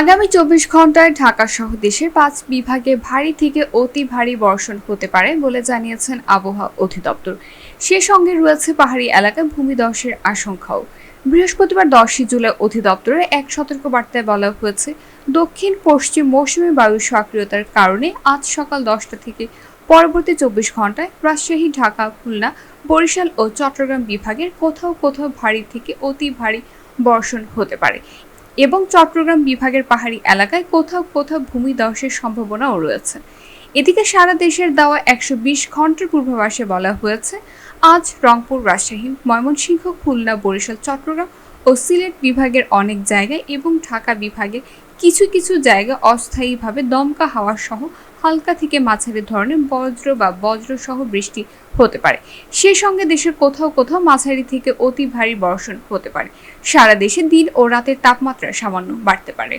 আগামী চব্বিশ ঘন্টায় ঢাকা সহ দেশের পাঁচ বিভাগে ভারী থেকে অতি ভারী বর্ষণ হতে পারে বলে জানিয়েছেন আবহাওয়া অধিদপ্তর। সে সঙ্গে রয়েছে পাহাড়ি এলাকায় ভূমিধসের আশঙ্কাও। বৃহস্পতিবার দশই জুলাই অধিদপ্তরে এক সতর্কবার্তায় বলা হয়েছে, দক্ষিণ পশ্চিম মৌসুমী বায়ু সক্রিয়তার কারণে আজ সকাল দশটা থেকে পরবর্তী চব্বিশ ঘন্টায় রাজশাহী, ঢাকা, খুলনা, বরিশাল ও চট্টগ্রাম বিভাগের কোথাও কোথাও ভারী থেকে অতি ভারী বর্ষণ হতে পারে। এবং চট্টগ্রাম বিভাগের পাহাড়ি এলাকায় কোথাও কোথাও ভূমিধসের সম্ভাবনাও রয়েছে। এদিকে সারা দেশের দেওয়া একশো বিশ ঘণ্টার পূর্বাভাসে বলা হয়েছে, আজ রংপুর, রাজশাহী, ময়মনসিংহ, খুলনা, বরিশাল, চট্টগ্রাম ও সিলেট বিভাগের অনেক জায়গায় এবং ঢাকা বিভাগের কিছু কিছু জায়গা অস্থায়ীভাবে দমকা হাওয়া সহ হালকা থেকে মাঝারি ধরনের বজ্র বা বজ্র সহ বৃষ্টি হতে পারে। সে সঙ্গে দেশের কোথাও কোথাও মাঝারি থেকে অতি ভারী বর্ষণ হতে পারে। সারা দেশে দিন ও রাতের তাপমাত্রা সামান্য বাড়তে পারে।